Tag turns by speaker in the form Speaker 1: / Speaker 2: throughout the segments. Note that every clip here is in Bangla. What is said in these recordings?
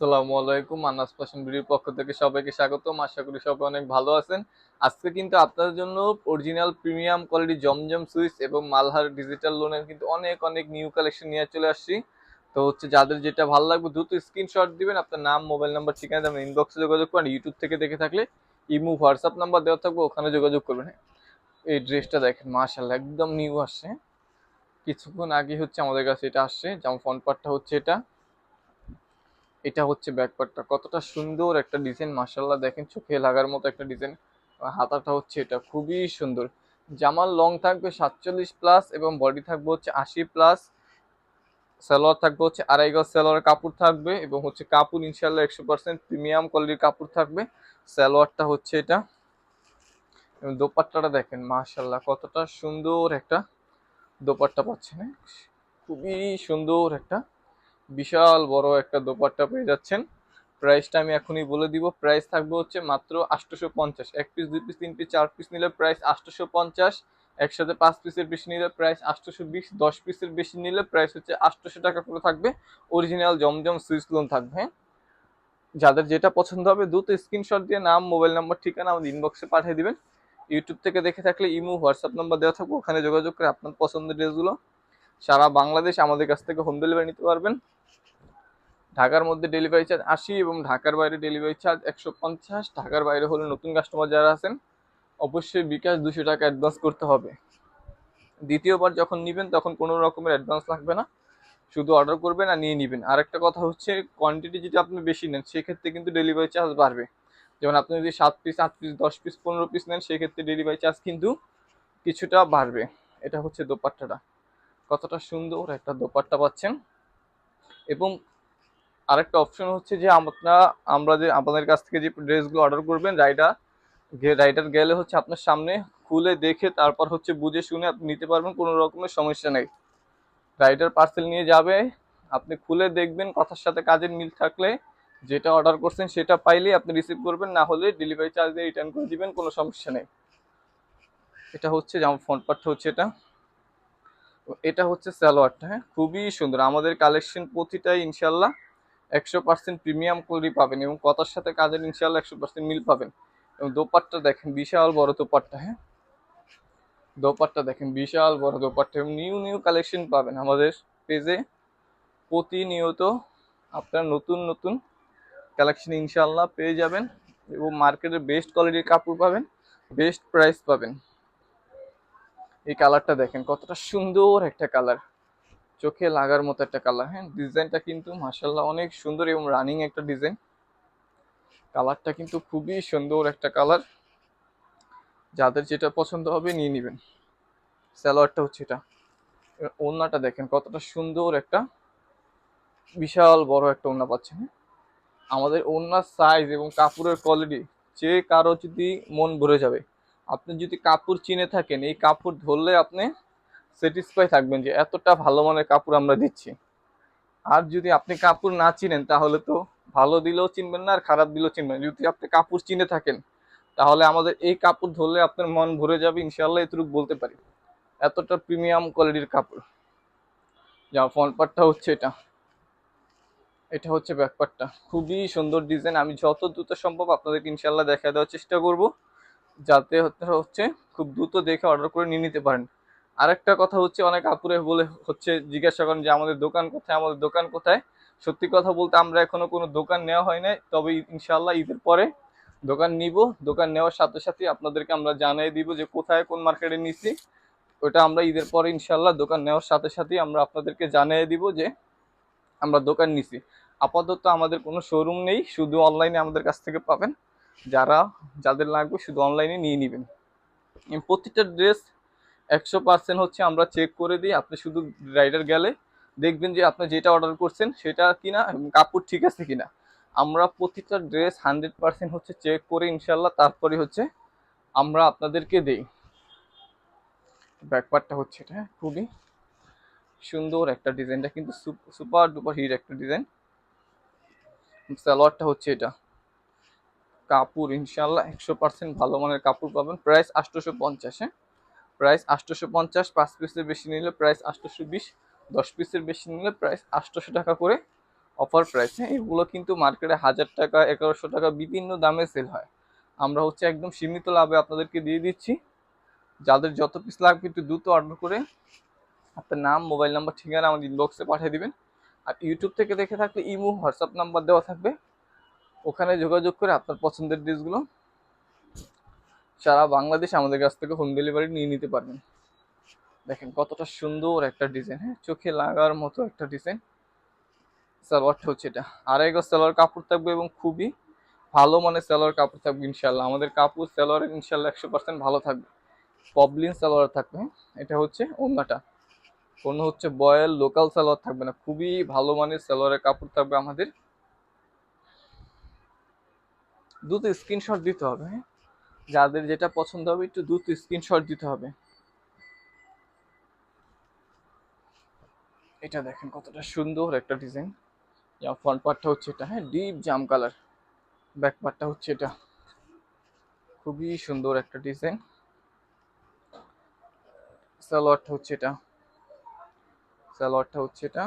Speaker 1: আসসালামু আলাইকুম, আনাস ফ্যাশন বিডির পক্ষ থেকে সবাইকে স্বাগতম। আশা করি সবাই অনেক ভালো আছেন। আজকে কিন্তু আপনাদের জন্য অরিজিনাল প্রিমিয়াম কোয়ালিটি জমজম সুইচ এবং মালহার ডিজিটাল লোনের কিন্তু অনেক অনেক নিউ কালেকশন নিয়ে চলে আসছি। তো হচ্ছে যাদের যেটা ভালো লাগবে দ্রুত স্ক্রিনশট দিবেন। আপনার নাম মোবাইল নাম্বার ঠিকানা দেবেন ইনবক্সে যোগাযোগ করেন ইউটিউব থেকে দেখে থাকলে ইমু হোয়াটসঅ্যাপ নাম্বার দেওয়া থাকবে, ওখানে যোগাযোগ করবেন। হ্যাঁ। এই ড্রেসটা দেখেন মাশাল্লাহ একদম নিউ আসছে। কিছুক্ষণ আগে হচ্ছে আমাদের কাছে এটা আসছে। যেমন ফ্রন্ট পার্টটা হচ্ছে এটা। এটা হচ্ছে ব্যাকপার্টটা কতটা সুন্দর একটা ডিজাইন মাসাল্লাহ দেখেন, চোখে লাগার মতো একটা ডিজাইন হাতাটা হচ্ছে এটা, খুবই সুন্দর। জামার লং থাকবে সাতচল্লিশ প্লাস এবং বডি থাকবে হচ্ছে আশি প্লাস সালোয়ার থাকবে হচ্ছে আড়াই গজ সালোয়ার কাপড় থাকবে এবং হচ্ছে কাপড় ইনশাল্লাহ একশো পার্সেন্ট প্রিমিয়াম কোয়ালিটির কাপড় থাকবে। সালোয়ারটা হচ্ছে এটা। এবং দোপাট্টাটা দেখেন মাশাল্লাহ কতটা সুন্দর একটা দোপাট্টা পাচ্ছেন? খুবই সুন্দর একটা বিশাল বড় একটা দোপাট্টা পেয়ে যাচ্ছেন। প্রাইসটা আমি এখনই বলে দিব। প্রাইস থাকবে হচ্ছে মাত্র আটশোশো পঞ্চাশ। এক পিস দুই পিস তিন পিস চার পিস নিলে প্রাইস আটশোশো পঞ্চাশ। একসাথে পাঁচ পিসের বেশি নিলে প্রাইস আটশোশো বিশ। দশ পিসের বেশি নিলে প্রাইস হচ্ছে আটশোশো টাকা করে থাকবে। অরিজিনাল জমজম সুইচ লোন থাকবে হ্যাঁ? যাদের যেটা পছন্দ হবে দ্রুত স্ক্রিনশট দিয়ে নাম মোবাইল নাম্বার ঠিকানা আমাদের ইনবক্সে পাঠিয়ে দিবেন। ইউটিউব থেকে দেখে থাকলে ইমো হোয়াটসঅ্যাপ নাম্বার দেওয়া থাকবে। ওখানে যোগাযোগ করে আপনার পছন্দের ড্রেসগুলো সারা বাংলাদেশ আমাদের কাছ থেকে হোম ডেলিভারি নিতে পারবেন। ঢাকার মধ্যে ডেলিভারি চার্জ আশি এবং ঢাকার বাইরে ডেলিভারি চার্জ একশো পঞ্চাশ। ঢাকার বাইরে হলে নতুন কাস্টমার যারা আছেন, অবশ্যই বিকাশ দুশো টাকা অ্যাডভান্স করতে হবে। দ্বিতীয়বার যখন নেবেন, তখন কোনো রকমের অ্যাডভান্স লাগবে না। শুধু অর্ডার করবেন আর নিয়ে নেবেন। আর একটা কথা হচ্ছে কোয়ান্টিটি যদি আপনি বেশি নেন, সেক্ষেত্রে কিন্তু ডেলিভারি চার্জ বাড়বে। যেমন আপনি যদি সাত পিস আট পিস দশ পিস পনেরো পিস নেন, সেক্ষেত্রে ডেলিভারি চার্জ কিন্তু কিছুটা বাড়বে। এটা হচ্ছে দোপাট্টাটা। কতটা সুন্দর একটা দোপাট্টা পাচ্ছেন। এবং আরেকটা অপশন হচ্ছে যে আপনারা আমরা যে, আপনাদের কাছ থেকে যে ড্রেসগুলো অর্ডার করবেন রাইডার রাইডার গেলে হচ্ছে আপনার সামনে খুলে দেখে তারপর হচ্ছে বুঝে শুনে আপনি নিতে পারবেন, কোনো রকমের সমস্যা নেই। রাইডার পার্সেল নিয়ে যাবে, আপনি খুলে দেখবেন, কথার সাথে কাজের মিল থাকলে যেটা অর্ডার করছেন সেটা পাইলেই আপনি রিসিভ করবেন, না হলে ডেলিভারি চার্জ দিয়ে রিটার্ন করে দিবেন, কোনো সমস্যা নেই। এটা হচ্ছে যেমন ফ্রন্ট পার্টটা হচ্ছে এটা। এটা হচ্ছে সালোয়ারটা হ্যাঁ? খুবই সুন্দর। আমাদের কালেকশন প্রতিটাই ইনশাল্লাহ একশো পার্সেন্ট প্রিমিয়াম কোয়ালিটি পাবেন এবং কথার সাথে কাজের ইনশাল্লাহ একশো পার্সেন্ট মিল পাবেন। এবং দোপাট্টা দেখেন, বিশাল বড় দোপাট্টা হ্যাঁ? দোপাট্টা দেখেন, বিশাল বড় দোপাট্টা এবং নিউ নিউ কালেকশন পাবেন আমাদের পেজে প্রতিনিয়ত আপনার নতুন নতুন কালেকশন ইনশাল্লাহ পেয়ে যাবেন এবং মার্কেটের বেস্ট কোয়ালিটির কাপড় পাবেন বেস্ট প্রাইস পাবেন। এই কালারটা দেখেন, কতটা সুন্দর একটা কালার চোখে লাগার মতো একটা কালার হ্যাঁ? ডিজাইনটা কিন্তু মাসাল্লাহ অনেক সুন্দর এবং রানিং একটা ডিজাইন কালারটা কিন্তু খুবই সুন্দর একটা কালার যাদের যেটা পছন্দ হবে নিয়ে নেবেন। স্যালোয়ারটা হচ্ছে এটা। ওড়নাটা দেখেন, কতটা সুন্দর একটা, বিশাল বড় একটা ওড়না পাচ্ছেন হ্যাঁ? আমাদের ওড়নার সাইজ এবং কাপড়ের কোয়ালিটি যে কারও যদি মন ভরে যাবে। আপনি যদি কাপড় চিনে থাকেন, এই কাপড় ধরলে আপনি স্যাটিসফাই থাকবেন যে এতটা ভালো মানের কাপড় আমরা দিচ্ছি। আর যদি আপনি কাপড় না চিনেন, তাহলে তো ভালো দিলেও চিনবেন না, আর খারাপ দিলেও চিনবেন যদি আপনি কাপড় চিনে থাকেন, তাহলে আমাদের এই কাপড় ধরলে আপনার মন ভরে যাবে ইনশাল্লাহ এতটুকু বলতে পারি। এতটা প্রিমিয়াম কোয়ালিটির কাপড়। যা ফ্রন্ট হচ্ছে এটা। এটা হচ্ছে ব্যাক পার্টটা খুবই সুন্দর ডিজাইন আমি যত দ্রুত সম্ভব আপনাদেরকে ইনশাল্লাহ দেখা দেওয়ার চেষ্টা করব, যাতে হচ্ছে খুব দ্রুত দেখে অর্ডার করে নিয়ে নিতে পারেন। আরেকটা কথা হচ্ছে, অনেক আপুরে বলে হচ্ছে, জিজ্ঞাসা করেন যে আমাদের দোকান কোথায়, আমাদের দোকান কোথায়? সত্যি কথা বলতে আমরা এখনও কোনো দোকান নেওয়া হয় নাই, তবে ইনশাল্লাহ ঈদের পরে দোকান নিব। দোকান নেওয়ার সাথে সাথে আপনাদেরকে আমরা জানিয়ে দিব যে কোথায় কোন মার্কেটে নিচ্ছি। ওটা আমরা ঈদের পরে ইনশাল্লাহ দোকান নেওয়ার সাথে সাথেই আমরা আপনাদেরকে জানিয়ে দিব যে আমরা দোকান নিছি। আপাতত আমাদের কোনো শোরুম নেই, শুধু অনলাইনে আমাদের কাছ থেকে পাবেন। যারা, যাদের লাগবে শুধু অনলাইনে নিয়ে নেবেন। প্রতিটা ড্রেস একশো পার্সেন্ট হচ্ছে আমরা চেক করে দিই, আপনি শুধু রাইডার গেলে দেখবেন যে আপনি যেটা অর্ডার করছেন সেটা কিনা কাপড় ঠিক আছে কিনা। আমরা প্রতিটা ড্রেস হান্ড্রেড পার্সেন্ট হচ্ছে চেক করে ইনশাল্লাহ তারপরে হচ্ছে আমরা আপনাদেরকে দেই। ব্যাকপার্টটা হচ্ছে এটা, খুবই সুন্দর একটা ডিজাইনটা, কিন্তু সুপার ডুপার হিট একটা ডিজাইন। সালোয়ারটা হচ্ছে এটা। কাপড় ইনশাল্লাহ একশো পার্সেন্ট ভালো মানের কাপড় পাবেন, প্রাইস আটশোশো পঞ্চাশ হ্যাঁ? প্রাইস আটশোশো পঞ্চাশ পাঁচ পিসের বেশি নিলে প্রাইস আটশোশো বিশ দশ পিসের বেশি নিলে প্রাইস আটশোশো টাকা করে অফার প্রাইস। হ্যাঁ এগুলো কিন্তু মার্কেটে হাজার টাকা, এগারোশো টাকা বিভিন্ন দামে সেল হয়। আমরা হচ্ছে একদম সীমিত লাভে আপনাদেরকে দিয়ে দিচ্ছি। যাদের যত পিস লাগবে একটু দ্রুত অর্ডার করে আপনার নাম মোবাইল নাম্বার ঠিকানা আমাদের ইনবক্সে পাঠিয়ে দিবেন। আর ইউটিউব থেকে দেখে থাকলে ইমো হোয়াটসঅ্যাপ নাম্বার দেওয়া থাকবে। ওখানে যোগাযোগ করে আপনার পছন্দের ড্রেসগুলো সারা বাংলাদেশ আমাদের কাছ থেকে হোম ডেলিভারি নিয়ে নিতে পারবেন। দেখেন কতটা সুন্দর একটা ডিজাইন হ্যাঁ? চোখে লাগার মতো একটা ডিজাইন সালোয়ারটা হচ্ছে এটা? আড়াই গজ সালোয়ার কাপড় থাকবে এবং খুবই ভালো মানের সালোয়ার কাপড় থাকবে ইনশাল্লাহ আমাদের কাপড় সালোয়ার ইনশাল্লাহ একশো পার্সেন্ট ভালো থাকবে। পবলিন সালোয়ার থাকবে হ্যাঁ? এটা হচ্ছে ওন্নাটা। কোনো হচ্ছে বয়েল লোকাল সালোয়ার থাকবে না। খুবই ভালো মানের সালোয়ারের কাপড় থাকবে আমাদের। দুটো স্ক্রিনশট দিতে হবে হ্যাঁ? যাদের যেটা পছন্দ হবে, একটু দ্রুত স্ক্রিনশট দিতে হবে। এটা দেখেন কতটা সুন্দর একটা ডিজাইন যা ফ্রন্ট পার্টটা হচ্ছে এটা হ্যাঁ ডিপ জাম কালার ব্যাক পার্টটা হচ্ছে এটা। খুবই সুন্দর একটা ডিজাইন সালোয়ারটা হচ্ছে এটা। সালোয়ারটা হচ্ছে এটা।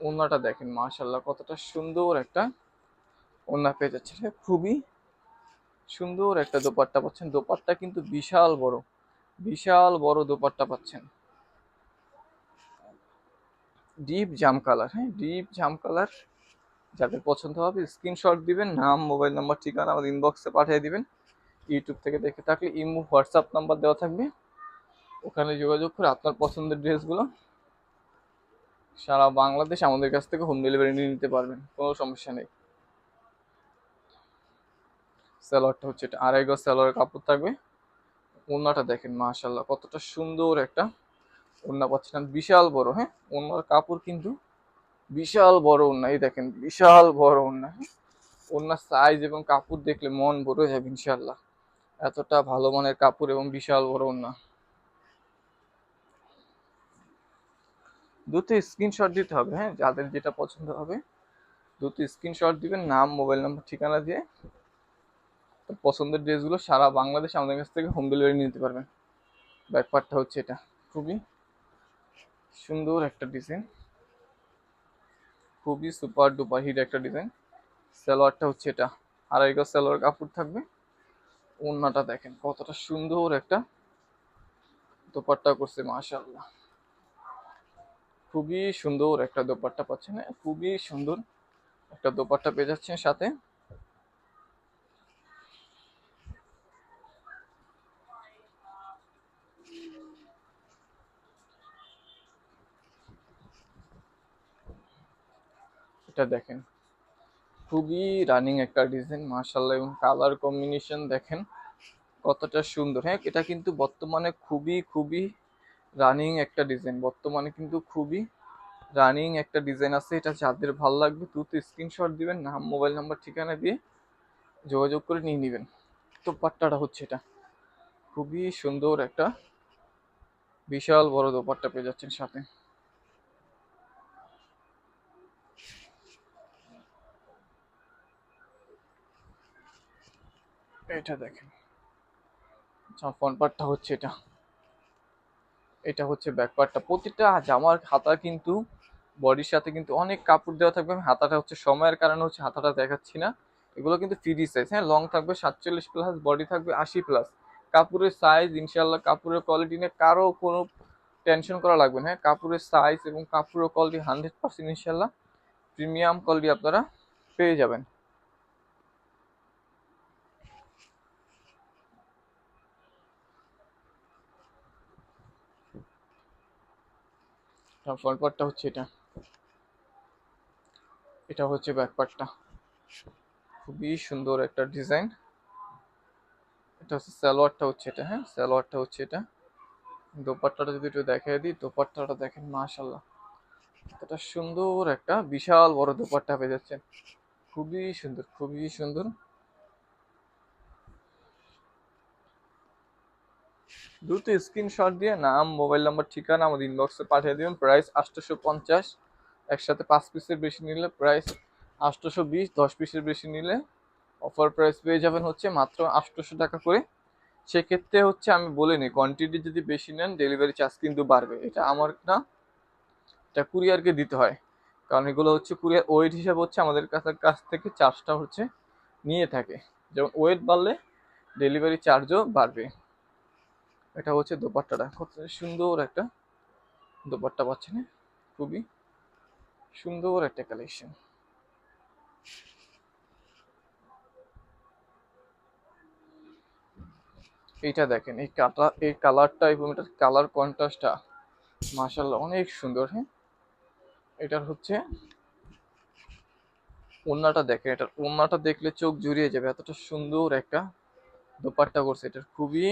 Speaker 1: ওনাটা দেখেন মাশাল্লাহ কতটা সুন্দর একটা ওনা পেয়ে যাচ্ছে। খুবই সুন্দর একটা দোপাট্টা পাচ্ছেন। দোপাট্টা কিন্তু বিশাল বড়। বিশাল বড় দোপাট্টা পাচ্ছেন। ডিপ জাম কালার হ্যাঁ ডিপ জাম কালার। যাদের পছন্দ হবে, স্ক্রিনশট দিবেন, নাম, মোবাইল নাম্বার, ঠিকানা আমাদের ইনবক্সে পাঠিয়ে দিবেন। ইউটিউব থেকে দেখে থাকলে ইমো হোয়াটসঅ্যাপ নাম্বার দেওয়া থাকবে। ওখানে যোগাযোগ করে আপনার পছন্দের ড্রেসগুলো সারা বাংলাদেশ আমাদের কাছ থেকে হোম ডেলিভারি নিয়ে নিতে পারবেন। কোনো সমস্যা নেই। স্যালোয়ারটা হচ্ছে এটা। আড়াই গজ কাপড় থাকবে। ওড়নাটা দেখেন মাশাল্লাহ কতটা সুন্দর একটা ওড়না পাচ্ছেন। বিশাল বড় হ্যাঁ? ওড়নার কাপড় কিন্তু বিশাল বড় ওড়না। এই দেখেন, বিশাল বড় ওড়না হ্যাঁ? ওড়নার সাইজ এবং কাপড় দেখলে মন ভরে যাবে ইনশাল্লাহ এতটা ভালো মানের কাপড় এবং বিশাল বড় ওড়না। দ্রুত স্ক্রিনশট দিতে হবে হ্যাঁ? যাদের যেটা পছন্দ হবে দ্রুত স্ক্রিনশট দিবেন, নাম মোবাইল নাম্বার ঠিকানা দিয়ে পছন্দের ড্রেসগুলো সারা বাংলাদেশ আমাদের কাছ থেকে হোম ডেলিভারি নিতে পারবেন। ব্যাকপার্টটা হচ্ছে এটা। খুবই সুন্দর একটা ডিজাইন খুবই সুপার ডুপার হিট একটা ডিজাইন সালোয়ারটা হচ্ছে এটা। আড়াই গজ সালোয়ার কাপড় থাকবে। ওড়নাটা দেখেন, কতটা সুন্দর একটা দোপাট্টা করছে, মাশাআল্লাহ। খুবই সুন্দর একটা দোপাট্টা পাচ্ছেন? খুবই সুন্দর একটা দোপাট্টা পেয়ে যাচ্ছেন সাথে। এটা দেখেন। খুবই রানিং একটা ডিজাইন মার্শাল্লাহ এবং কালার কম্বিনেশন দেখেন কতটা সুন্দর। হ্যাঁ এটা কিন্তু বর্তমানে খুবই খুবই রানিং একটা ডিজাইন বর্তমানে কিন্তু খুবই রানিং একটা ডিজাইন আছে। এটা যাদের ভালো লাগবে দ্রুত স্ক্রিনশট দিবেন, নাম মোবাইল নাম্বার ঠিকানা দিয়ে যোগাযোগ করে নিয়ে নেবেন। তো পাট্টাটা হচ্ছে এটা। খুবই সুন্দর একটা, বিশাল বড় দোপাট্টা পেয়ে যাচ্ছেন সাথে। এটা দেখেন। ফ্রন্ট পার্টটা হচ্ছে এটা। এটা হচ্ছে ব্যাক পার্টটা প্রতিটা জামার হাতা কিন্তু বডির সাথে কিন্তু অনেক কাপড় দেওয়া থাকবে। আমি হাতাটা হচ্ছে সময়ের কারণে হচ্ছে হাতাটা দেখাচ্ছি না। এগুলো কিন্তু ফ্রি সাইজ হ্যাঁ লং থাকবে, সাতচল্লিশ প্লাস বডি থাকবে আশি প্লাস কাপড়ের সাইজ ইনশাল্লাহ কাপড়ের কোয়ালিটি নিয়ে কারও কোনো টেনশন করা লাগবে না। হ্যাঁ কাপড়ের সাইজ এবং কাপড়ের কোয়ালিটি হান্ড্রেড পার্সেন্ট ইনশাল্লাহ প্রিমিয়াম কোয়ালিটি আপনারা পেয়ে যাবেন। ফ্রন্ট পার্টটা হচ্ছে এটা। এটা হচ্ছে ব্যাক খুবই সুন্দর একটা ডিজাইন। এটা হচ্ছে সালোয়ারটা হচ্ছে এটা হ্যাঁ? সালোয়ারটা হচ্ছে এটা। দোপাট্টাটা যদি একটু দেখাই দিই, দোপাট্টাটা দেখেন মাশাল্লাহ এটা সুন্দর একটা, বিশাল বড় দোপাট্টা পেয়ে যাচ্ছেন। খুবই সুন্দর খুবই সুন্দর। দ্রুত স্ক্রিনশট দিয়ে নাম মোবাইল নাম্বার ঠিকানা আমাদের ইনবক্সে পাঠিয়ে দিবেন। প্রাইস আটশোশো পঞ্চাশ। একসাথে পাঁচ পিসের বেশি নিলে প্রাইস আটশোশো বিশ, দশ পিসের বেশি নিলে অফার প্রাইস পেয়ে যাবেন হচ্ছে মাত্র আটশোশো টাকা করে। সেক্ষেত্রে হচ্ছে আমি বলে নিই কোয়ান্টিটি যদি বেশি নেন ডেলিভারি চার্জ কিন্তু বাড়বে। এটা আমার না, এটা কুরিয়ারকে দিতে হয়। কারণ এগুলো হচ্ছে কুরিয়ার ওয়েট হিসাবে হচ্ছে আমাদের কাছে কাছ থেকে চার্জটা হচ্ছে নিয়ে থাকে। যেমন ওয়েট বাড়লে ডেলিভারি চার্জও বাড়বে। এটা হচ্ছে দোপাট্টাটা। কত সুন্দর একটা দোপাট্টা পাচ্ছেন খুবই সুন্দর একটা কালেকশন এইটা দেখেন, এই কাটা, এই কালারটা এবং এটার কালার কন্ট্রাস্টটা মাশাল্লাহ অনেক সুন্দর হ্যাঁ? এটার হচ্ছে ওন্নাটা দেখেন, এটার ওন্নাটা দেখলে চোখ জুড়িয়ে যাবে, এতটা সুন্দর একটা দোপাট্টা করছে, এটার খুবই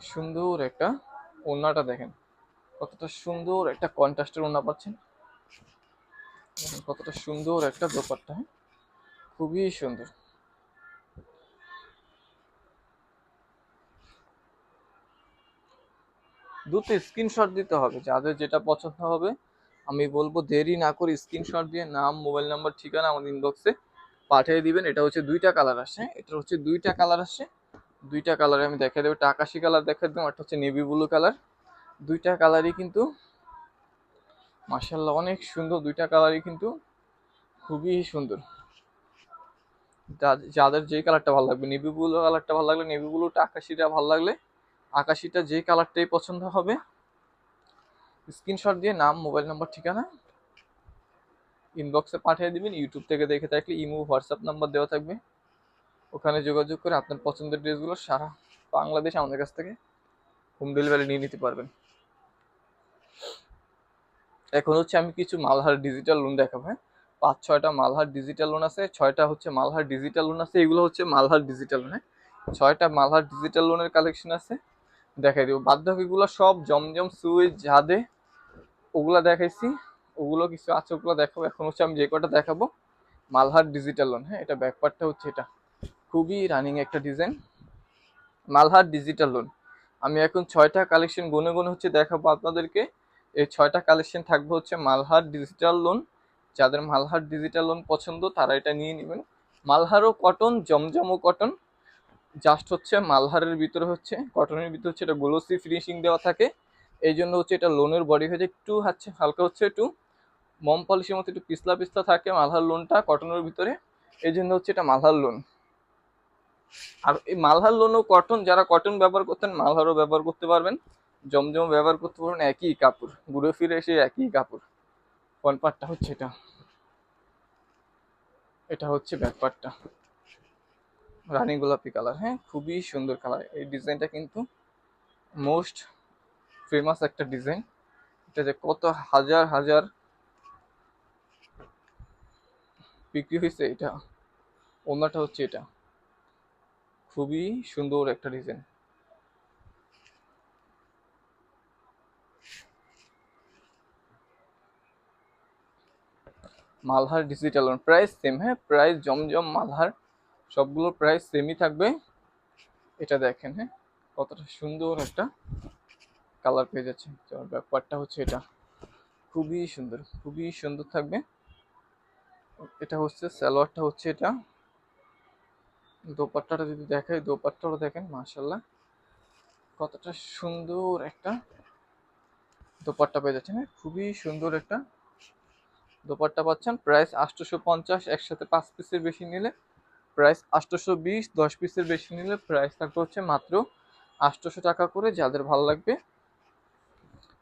Speaker 1: সুন্দর একটা ওন্নাটা দেখেন। কতটা সুন্দর একটা কন্ট্রাস্টের ওন্না পাচ্ছেন। কতটা সুন্দর একটা দোপাট্টা হ্যাঁ? খুবই সুন্দর। দুটো স্ক্রিনশট দিতে হবে, যাদের যেটা পছন্দ হবে। আমি বলব দেরি না করে স্ক্রিনশট দিয়ে নাম, মোবাইল নাম্বার, ঠিকানা আমাদের ইনবক্সে পাঠিয়ে দিবেন। এটা হচ্ছে দুইটা কালার আসে এটা হচ্ছে দুইটা কালার আসে দুইটা কালারে আমি দেখা দেবো। একটা আকাশি কালার দেখা দেবো একটা হচ্ছে নেভি ব্লু কালার দুইটা কালারই কিন্তু মার্শাল্লাহ অনেক সুন্দর, দুইটা কালারই কিন্তু খুবই সুন্দর। যাদের যে কালারটা ভালো লাগবে নেভি ব্লু কালারটা ভালো লাগলে নেভি ব্লুটা আকাশিটা ভালো লাগলে, আকাশিটা যে কালারটাই পছন্দ হবে স্ক্রিনশট দিয়ে নাম মোবাইল নাম্বার ঠিকানা ইনবক্সে পাঠিয়ে দিবেন ইউটিউব থেকে দেখে থাকলে, ইমো হোয়াটসঅ্যাপ নাম্বার দেওয়া থাকবে। ওখানে যোগাযোগ করে আপনার পছন্দের ড্রেসগুলো সারা বাংলাদেশ আমাদের কাছ থেকে হোম ডেলিভারি নিয়ে নিতে পারবেন। এখন হচ্ছে আমি কিছু মালহার ডিজিটাল লোন দেখাবো হ্যাঁ? পাঁচ, ছয়টা মালহার ডিজিটাল লোন আছে, ছয়টা হচ্ছে মালহার ডিজিটাল লোন আছে, এগুলো হচ্ছে মালহার ডিজিটাল লোন হ্যাঁ? ছয়টা মালহার ডিজিটাল লোনের কালেকশন আছে, দেখাই দিব। বাদ বাকিগুলো সব জমজম সুইচ জাদে, ওগুলা দেখাইছি, ওগুলো কিছু আছে, ওগুলো দেখাবো। এখন হচ্ছে আমি যে কটা দেখাবো, মালহার ডিজিটাল লোন হ্যাঁ? এটা ব্যাকপার্টটা হচ্ছে এটা। খুবই রানিং একটা ডিজাইন মালহার ডিজিটাল লোন আমি এখন ছয়টা কালেকশন গুনে গুনে হচ্ছে দেখাবো আপনাদেরকে। এই ছয়টা কালেকশন থাকবে হচ্ছে মালহার ডিজিটাল লোন যাদের মালহার ডিজিটাল লোন পছন্দ, তারা এটা নিয়ে নেবেন। মালহারও কটন জমজমও কটন জাস্ট হচ্ছে মালহারের ভিতরে হচ্ছে কটনের ভিতরে হচ্ছে এটা গ্লোসি ফিনিশিং দেওয়া থাকে। এই জন্য হচ্ছে এটা লোনের বডি হচ্ছে একটু হচ্ছে হালকা হচ্ছে একটু মম পলিশের মতো একটু পিছলা পিছলা থাকে মালহার লোনটা কটনের ভিতরে। এই জন্য হচ্ছে এটা মালহার লোন আর এই মালহার লোনও কটন যারা কটন ব্যবহার করতেন, মালহারও ব্যবহার করতে পারবেন। জমজম ব্যবহার করতে পারবেন, একই কাপড়। ঘুরে ফিরে এসে একই কাপড়। ফ্রন্ট হচ্ছে এটা। এটা হচ্ছে ব্যাক পার্টটা রানী গোলাপি কালার হ্যাঁ? খুবই সুন্দর কালার এই ডিজাইনটা কিন্তু মোস্ট ফেমাস একটা ডিজাইন এটা যে কত হাজার হাজার বিক্রি হয়েছে এটা। ওনাটা হচ্ছে এটা। খুবই সুন্দর একটা design Malhar digital price same হ্যাঁ প্রাইস জমজম মালহার, সবগুলোর প্রাইস সেমই থাকবে। এটা দেখেন হ্যাঁ কতটা সুন্দর একটা কালার পেয়ে যাচ্ছে। ব্যাপারটা হচ্ছে এটা। খুবই সুন্দর খুবই সুন্দর থাকবে। এটা হচ্ছে স্যালোয়ারটা হচ্ছে এটা। দোপাট্টাটা যদি দেখাই দোপাট্টাটা দেখেন মাশাল্লাহ কতটা সুন্দর একটা দোপাট্টা পেয়ে যাচ্ছেন হ্যাঁ? খুবই সুন্দর একটা দোপাট্টা পাচ্ছেন। প্রাইস আটশোশো পঞ্চাশ একসাথে পাঁচ পিসের বেশি নিলে। প্রাইস আটশোশো বিশ দশ পিসের বেশি নিলে প্রাইস থাকবে হচ্ছে মাত্র আটশোশো টাকা করে, যাদের ভালো লাগবে।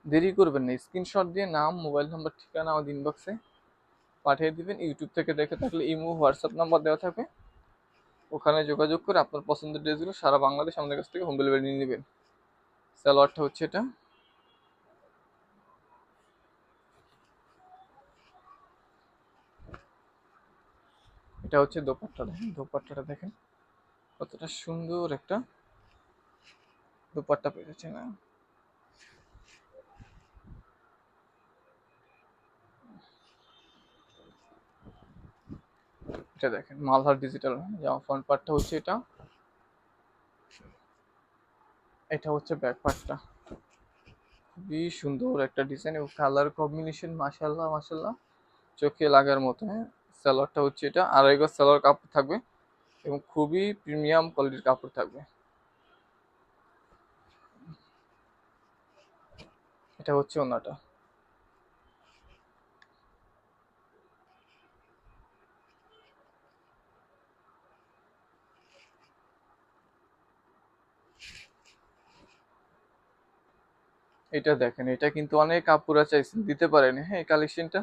Speaker 1: দেরি করবেন না, স্ক্রিনশট দিয়ে নাম, মোবাইল নাম্বার, ঠিকানা আমাদের ইনবক্সে পাঠিয়ে দিবেন। ইউটিউব থেকে দেখে থাকলে ইমো, হোয়াটসঅ্যাপ নাম্বার দেওয়া থাকবে। ওখানে যোগাযোগ করে আপনার পছন্দের ড্রেসগুলো সারা বাংলাদেশ আমাদের কাছ থেকে হোম ডেলিভারি নিয়ে নেবেন। সালোয়ারটা হচ্ছে এটা। এটা হচ্ছে দোপাট্টা, দেখেন দোপাট্টাটা দেখেন। কতটা সুন্দর একটা দোপাট্টা পেয়েছে না এটা দেখেন, মালহার ডিজিটাল জামা ফ্রন্ট পার্টটা হচ্ছে এটা। এটা হচ্ছে ব্যাক পার্টটা খুবই সুন্দর একটা ডিজাইন এবং কালার কম্বিনেশন মাশাল্লাহ মাশাল্লাহ চোখে লাগার মতো হ্যাঁ। সালোয়ারটা হচ্ছে এটা আড়াই গজ সালোয়ার কাপড় থাকবে এবং খুবই প্রিমিয়াম কোয়ালিটির কাপড় থাকবে। এটা হচ্ছে ওনাটা। এটা দেখেন, এটা কিন্তু অনেক আপুরা চাইছেন, দিতে পারেনি। হ্যাঁ এই কালেকশনটা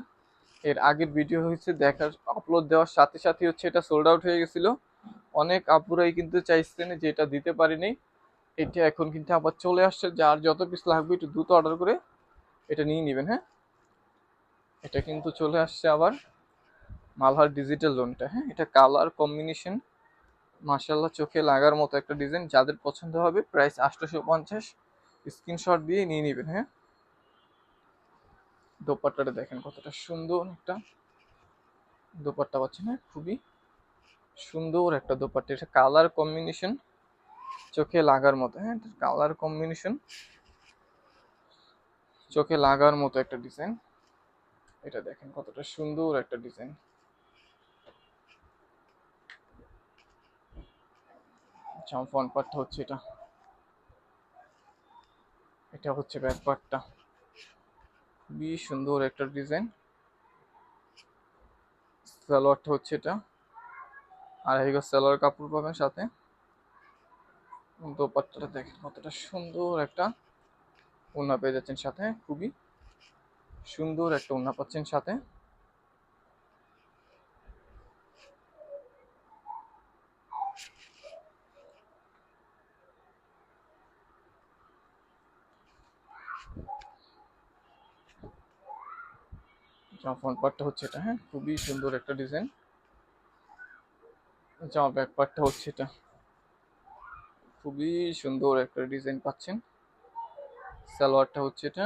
Speaker 1: এর আগের ভিডিও হয়েছে, দেখার আপলোড দেওয়ার সাথে সাথে হচ্ছে, এটা সোল্ড আউট হয়ে গেছিল। অনেক আপুরাই কিন্তু চাইছেন যে এটা দিতে পারিনি। এটা এখন কিন্তু আবার চলে আসছে, যার যত পিস লাগবে একটু দ্রুত অর্ডার করে এটা নিয়ে নেবেন হ্যাঁ? এটা কিন্তু চলে আসছে আবার মালহার ডিজিটাল লোনটা হ্যাঁ? এটা কালার কম্বিনেশন মার্শাল্লাহ চোখে লাগার মতো একটা ডিজাইন যাদের পছন্দ হবে প্রাইস আটশোশো পঞ্চাশ। স্ক্রিনশট দিয়ে নিয়ে নেবেন হ্যাঁ? দোপাট্টাটা দেখেন কতটা সুন্দর একটা। দোপাট্টা পাচ্ছেন হ্যাঁ? খুবই সুন্দর একটা দোপাট্টা। এটা কালার কম্বিনেশন চোখে লাগার মতো হ্যাঁ? কালার কম্বিনেশন চোখে লাগার মতো একটা ডিজাইন। এটা দেখেন কতটা সুন্দর একটা ডিজাইন। ফ্রন্ট পার্টটা হচ্ছে এটা। এটা হচ্ছে ব্যাপারটা খুবই সুন্দর একটা ডিজাইন। সালোয়ারটা হচ্ছে এটা। আর এই সালোয়ার কাপড় পাবেন সাথে। দোপাট্টাটা দেখেন কতটা সুন্দর একটা ওড়না পেয়ে যাচ্ছেন সাথে। খুবই সুন্দর একটা ওড়না পাচ্ছেন সাথে। জামা ফ্রন্ট পার্টটা হচ্ছে এটা হ্যাঁ? খুবই সুন্দর একটা ডিজাইন। জামা ব্যাক পার্টটা হচ্ছে এটা। খুবই সুন্দর একটা ডিজাইন পাচ্ছেন। সালোয়ারটা হচ্ছে এটা।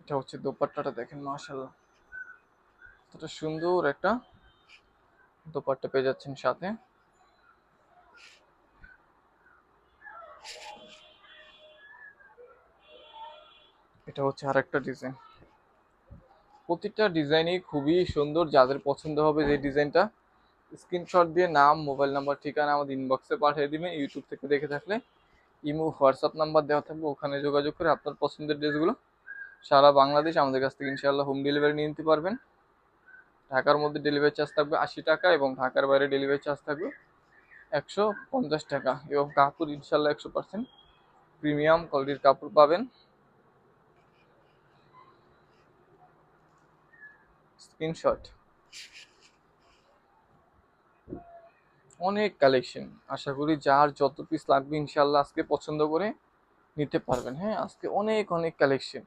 Speaker 1: এটা হচ্ছে দোপাট্টাটা দেখেন মাশাল্লাহ কতটা সুন্দর একটা দোপাট্টা পেয়ে যাচ্ছেন সাথে। এটা হচ্ছে আরেকটা ডিজাইন। প্রতিটা ডিজাইনই খুবই সুন্দর, যাদের পছন্দ হবে যে ডিজাইনটা, স্ক্রিনশট দিয়ে নাম, মোবাইল নাম্বার, ঠিকানা আমাদের ইনবক্সে পাঠিয়ে দিবেন ইউটিউব থেকে দেখে থাকলে। ইমো হোয়াটসঅ্যাপ নাম্বার দেওয়া থাকবে, ওখানে যোগাযোগ করে আপনার পছন্দের ড্রেসগুলো সারা বাংলাদেশ আমাদের কাছ থেকে ইনশাআল্লাহ হোম ডেলিভারি নিয়ে নিতে পারবেন। ঢাকার মধ্যে ডেলিভারি চার্জ থাকবে আশি টাকা এবং ঢাকার বাইরে ডেলিভারি চার্জ থাকবে একশো পঞ্চাশ টাকা এবং কাপড় ইনশাল্লাহ একশো পার্সেন্ট প্রিমিয়াম কোয়ালিটির কাপড় পাবেন। স্ক্রিনশট অনেক কালেকশন আশা করি যার যত পিস লাগবে ইনশাল্লাহ আজকে পছন্দ করে নিতে পারবেন। হ্যাঁ আজকে অনেক অনেক কালেকশন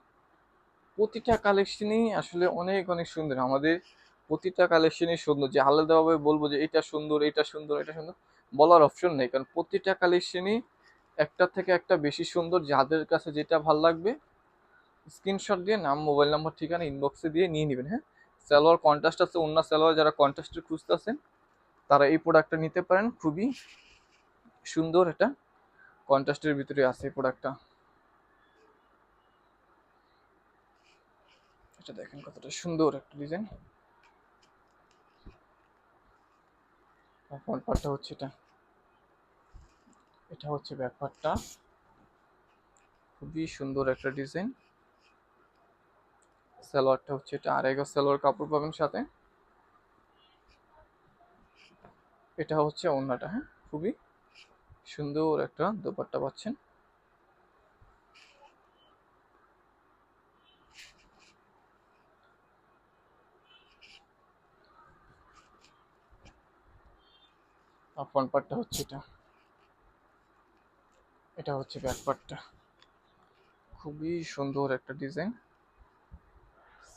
Speaker 1: প্রতিটা কালেকশনই আসলে অনেক অনেক সুন্দর। আমাদের প্রতিটা কালেকশনই সুন্দর। যে আলাদাভাবে বলব যে এটা সুন্দর এটা সুন্দর এটা সুন্দর বলার অপশন নেই। কারণ প্রতিটা কালেকশনই একটা থেকে একটা বেশি সুন্দর। যাদের কাছে যেটা ভালো লাগবে স্ক্রিনশট দিয়ে নাম মোবাইল নাম্বার ঠিকানা ইনবক্সে দিয়ে নিয়ে নেবেন। হ্যাঁ? সালোয়ার কন্ট্রাস্ট আছে অন্য সালোয়ার যারা কন্ট্রাস্টে খুঁজতেছেন তারা এই প্রোডাক্টটা নিতে পারেন। খুবই সুন্দর এটা। কন্ট্রাস্টের ভিতরে আছে এই প্রোডাক্টটা এটা দেখেন কতটা সুন্দর একটা ডিজাইন ফ্রন্ট হচ্ছে এটা। এটা হচ্ছে ব্যাক পার্টটা খুবই সুন্দর একটা ডিজাইন সালোয়ারটা হচ্ছে এটা আড়াই গজ সালোয়ার কাপড় পাবেন সাথে। এটা হচ্ছে ওড়নাটা হ্যাঁ? খুবই সুন্দর একটা দোপাট্টা পাচ্ছেন। আর ফ্রন্ট পার্টটা হচ্ছে এটা। এটা হচ্ছে ব্যাক পার্টটা খুবই সুন্দর একটা ডিজাইন।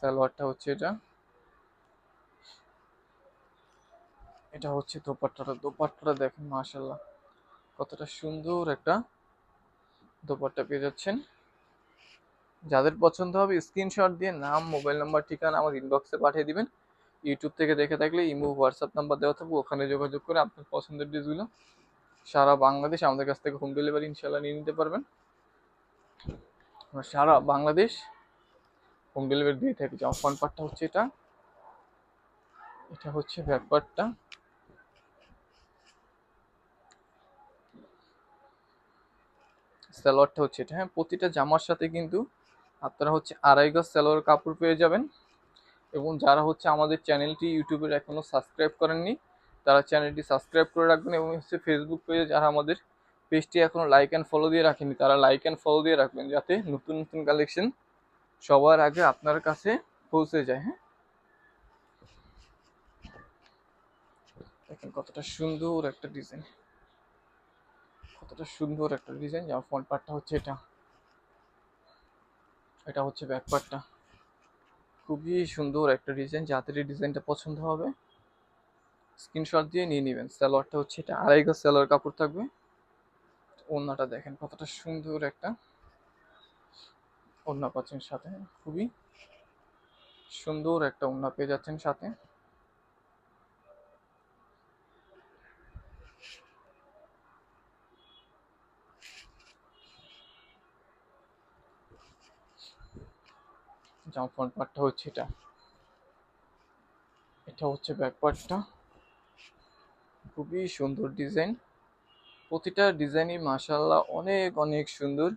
Speaker 1: সালোয়ারটা হচ্ছে এটা। এটা হচ্ছে দোপাট্টাটা। দোপাট্টাটা দেখেন মাশাল্লাহ কতটা সুন্দর একটা দোপাট্টা পেয়ে যাচ্ছেন। যাদের পছন্দ হবে স্ক্রিনশট দিয়ে নাম মোবাইল নাম্বার ঠিকানা আমার ইনবক্সে পাঠিয়ে দিবেন। ইউটিউব থেকে দেখে থাকলে ইমো হোয়াটসঅ্যাপ নাম্বার দেওয়া থাকবে, ওখানে যোগাযোগ করে আপনার পছন্দের ড্রেসগুলো সারা বাংলাদেশ আমাদের কাছ থেকে হোম ডেলিভারি ইনশাল্লাহ নিয়ে নিতে পারবেন। সারা বাংলাদেশ হোম ডেলিভারি দিয়ে থাকি। যেমন ফ্রন্ট পার্টটা হচ্ছে এটা। এটা হচ্ছে ব্যাক পার্টটা সালোয়ারটা হচ্ছে এটা। হ্যাঁ প্রতিটা জামার সাথে কিন্তু আপনারা হচ্ছে আড়াই গজ সালোয়ার কাপড় পেয়ে যাবেন। এবং যারা হচ্ছে আমাদের চ্যানেলটি ইউটিউবের এখনও সাবস্ক্রাইব করেননি, তারা চ্যানেলটি সাবস্ক্রাইব করে রাখবেন এবং হচ্ছে ফেসবুক পেজে যারা আমাদের পেজটি এখনও লাইক অ্যান্ড ফলো দিয়ে রাখেনি তারা লাইক অ্যান্ড ফলো দিয়ে রাখবেন যাতে নতুন নতুন কালেকশন সবার আগে আপনার কাছে পৌঁছে যায় হ্যাঁ? দেখেন কতটা সুন্দর একটা ডিজাইন কতটা সুন্দর একটা ডিজাইন যার ফ্রন্ট পার্টটা হচ্ছে এটা। এটা হচ্ছে ব্যাক পার্টটা খুবই সুন্দর একটা ডিজাইন যাদের এই ডিজাইনটা পছন্দ হবে স্ক্রিনশট দিয়ে নিয়ে নেবেন। সালোয়ারটা হচ্ছে এটা। আড়াই গজ সালোয়ার কাপড় থাকবে। ওড়নাটা দেখেন কতটা সুন্দর একটা ওড়না পাচ্ছেন সাথে। খুবই সুন্দর একটা ওড়না পেয়ে যাচ্ছেন সাথে। জামা ফ্রন্ট পার্টটা হচ্ছে এটা। এটা হচ্ছে ব্যাক পার্টটা। খুবই সুন্দর ডিজাইন। প্রতিটা ডিজাইনই মাশাল্লাহ অনেক অনেক সুন্দর।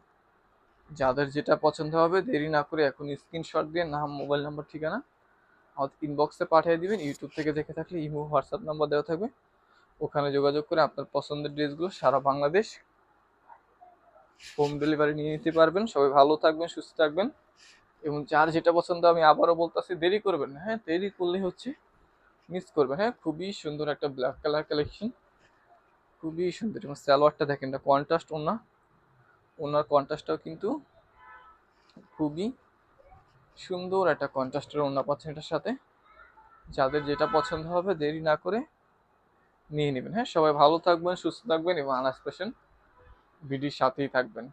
Speaker 1: যাদের যেটা পছন্দ হবে, দেরি না করে এখন স্ক্রিনশট দিয়ে নাম মোবাইল নাম্বার ঠিকানা আমাদের ইনবক্সে পাঠিয়ে দিবেন। ইউটিউব থেকে দেখে থাকলে ইমো হোয়াটসঅ্যাপ নাম্বার দেওয়া থাকবে। ওখানে যোগাযোগ করে আপনার পছন্দের ড্রেসগুলো সারা বাংলাদেশ হোম ডেলিভারি নিয়ে নিতে পারবেন। সবাই ভালো থাকবেন, সুস্থ থাকবেন। এবং যার যেটা পছন্দ, আমি আবারও বলতেছি, দেরি করবেন না। হ্যাঁ দেরি করলে হচ্ছে মিস করবেন। হ্যাঁ খুবই সুন্দর একটা ব্ল্যাক কালার কালেকশন খুবই সুন্দর। এবং সালোয়ারটা দেখেন, এটা কন্ট্রাস্ট ওনা ওনার কন্ট্রাস্টটাও কিন্তু খুবই সুন্দর একটা কন্ট্রাস্টের ওনা পাচ্ছেন এটার সাথে। যাদের যেটা পছন্দ হবে দেরি না করে নিয়ে নেবেন। হ্যাঁ সবাই ভালো থাকবেন, সুস্থ থাকবেন এবং আনাস পেশেন্ট ভিডিওর সাথেই থাকবেন।